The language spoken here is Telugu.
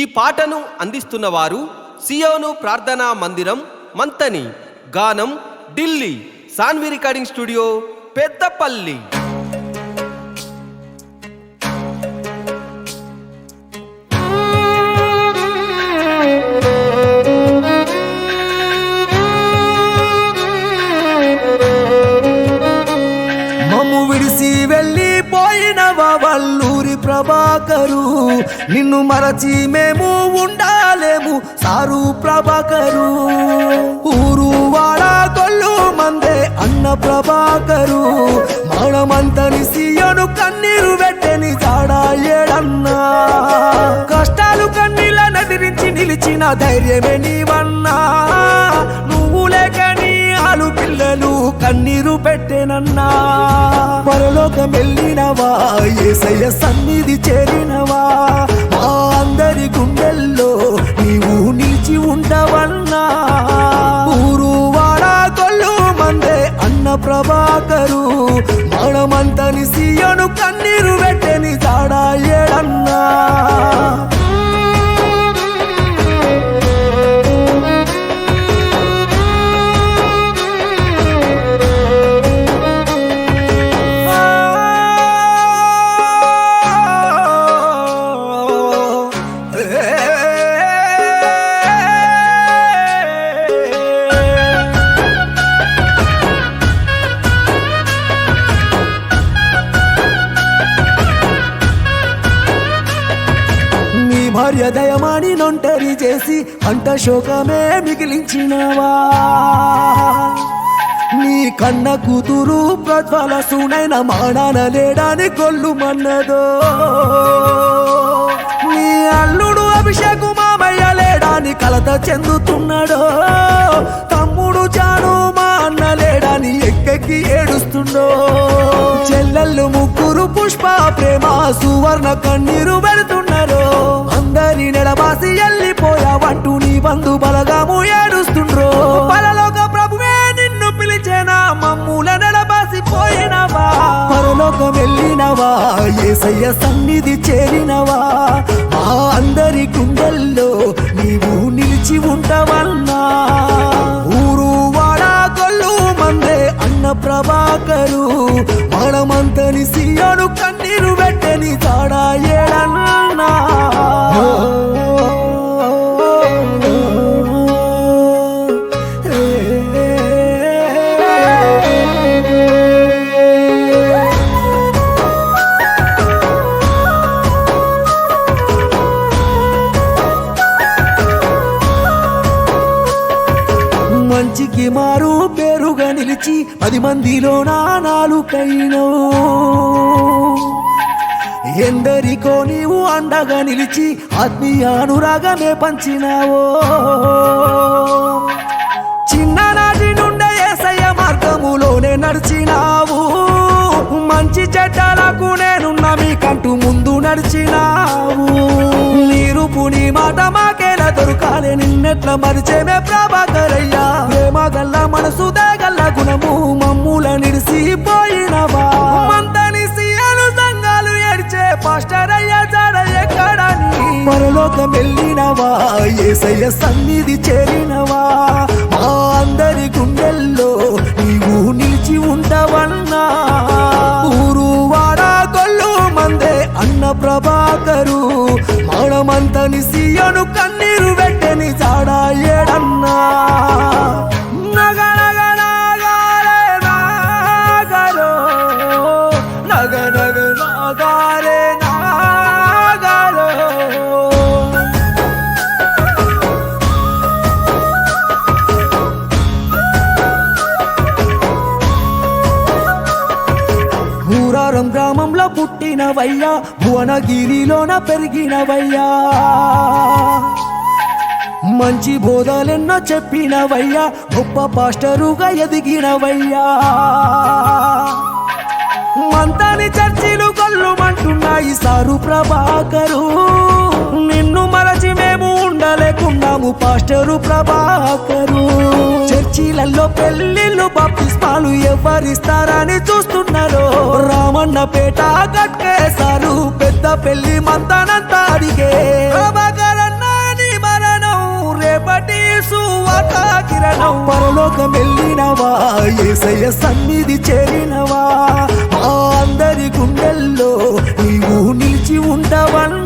ఈ పాటను అందిస్తున్న వారు సియోను ప్రార్థనా మందిరం మంతని గానం ఢిల్లీ సాన్వి రికార్డింగ్ స్టూడియో పెద్దపల్లి. మమ్ము విడిసి వెళ్ళిపోయినవా వల్లూరి ప్రభాకరు. నిన్ను మరచి మేము ఉండాలేము సారు ప్రభాకరు. ఊరు వాడ కొల్లు మందే అన్న ప్రభాకరు. మనమంతని సీయను కన్నీరు పెట్టని జాడా ఏడన్నా. కష్టాలు కన్నీళ్ళ నదిరించి నిలిచిన ధైర్యమే నీవన్న పాలు పిల్లలు కన్నీరు పెట్టెనన్నా. పరలోకం వెళ్ళినవా ఏసయ్య సన్నిధి చేరినవా? మా అందరి గుండెల్లో నీవు నిలిచి ఉండవన్నా ఊరు వాడ కొల్లు మందే అన్న ప్రభాకరు. మనమంతని సీయను కన్నీరు పెట్టి భార్య దయమాని నొంటరి చేసి అంట శోకమే మిగిలించినవా? నీ కన్న కూతురు ప్రజ్వల సునైన మాడాన లేడాని కొల్లు మన్నదో నీ అల్లుడు అభిషేకు మామయ్య లేడాని కలత చెందుతున్నాడో? తమ్ముడు చాడు మా అన్న లేడాని ఎక్కెక్కి ఏడుస్తుండో? చెల్లెళ్ళు ముగ్గురు పుష్ప ప్రేమ సువర్ణ కన్నీ పరలోకం వెళ్ళినవా ఏసయ్య సన్నిధి చేరినవా? ఆ అందరి గుండెల్లో నీవు నిలిచి ఉంటావన్నా ఊరు వాడా కొల్లు మందే అన్న ప్రభాకరు మనమంతనిసి మంచికి మారు పేరుగా నిలిచి పది మందిలో నాలుకైనో. ఎందరికో నీవు అండగా నిలిచి ఆత్మీయ అనురాగమే పంచినావో. చిన్ననాటి నుండే ఏసయ్య మార్గములోనే నడిచినావు. మంచి చెడ్డలకు నేనున్న మీకంటూ ముందు నడిచినావు. నీరు పుని మాట మాకేలా దొరకాలి నిన్నెట్ల మరిచేమే ప్రభాకరయ్యా. ప్రేమ గల్ల మనసు దేగల్ల గుణము మమ్ముల నిడిసిపోయినవా మంతని సీయలు సంఘాలు ఏడ్చే పాస్టర్ అయ్యా జాడ ఎక్కడని? పరలోకం వెళ్ళినవా? ఏసయ్య సన్నిధి చేరినవా? మా అందరి గుండెల్లో నీవు నిలిచి ఉండవన్నా. ఊరు వాడా గొల్లు మందే అన్న ప్రభాకరు మనమంతని సీయను ఊరారం గ్రామంలో పుట్టినవయ్యా భువనగిరిలోన పెరిగినవయ్యా. మంచి బోధలెన్నో చెప్పినవయ్యా గొప్ప పాస్టరుగా ఎదిగినవయ్యా. మంతాని చర్చిలు కొల్లుమంటున్నాయి సారు ప్రభాకరు. నిన్ను మరచి మేము ఉండలేకున్నాము పాస్టరు ప్రభాకరు. చర్చిలలో పెళ్ళిళ్ళు బాప్తిస్మాలు ఎవరిస్తారని చూస్తున్నారు. గొన్నపేట కట్టేశారు పెద్ద పెళ్ళి మంతనంతా అడిగే. రేపటి కిరణం. వెళ్ళినవా సన్నిధి చేరినవా? అందరి గుండెల్లో నీవు నిలిచి ఉండవన్న